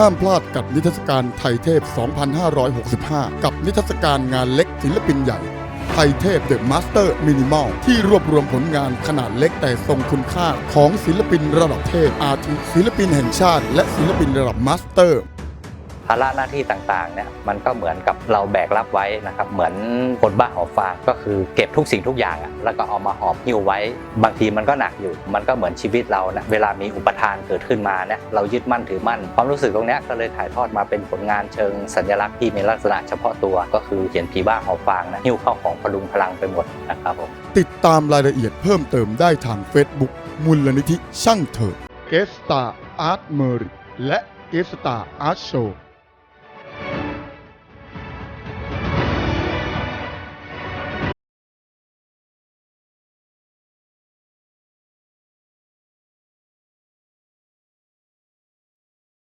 ห้ามพลาดกับนิทรรศการไทยเทพ 2565 กับนิทรรศการงานเล็กศิลปินใหญ่ ไทยเทพเดอะมาสเตอร์มินิมอลที่รวบรวมผลงานขนาดเล็กแต่ทรงคุณค่าของศิลปินระดับเทพอาทิศิลปินแห่งชาติ และศิลปินระดับมาสเตอร์ ภาระหน้าที่ต่างๆเนี่ยมันก็เหมือนกับเราแบกรับไว้นะครับเหมือนคนบ้าหอบฟางก็คือเก็บทุกสิ่งทุกอย่างอะแล้วก็เอามาหอบหิ้วไว้ บางทีมันก็หนักอยู่ มันก็เหมือนชีวิตเรานะเวลามีอุปทานเกิดขึ้นมาเนี่ยเรายึดมั่นถือมั่น ความรู้สึกตรงนี้ก็เลยถ่ายทอดมาเป็นผลงานเชิงสัญลักษณ์ที่มีลักษณะเฉพาะตัวก็คือเขียนผีบ้าหอบฟางนะหิ้วเข้าของพลุงพลังไปหมดนะครับผมติดตามรายละเอียดเพิ่มเติมได้ทาง Facebook มูลนิธิช่างเถิดเกสตาอาร์ตเมอริและเกสตาอาร์ตโชว์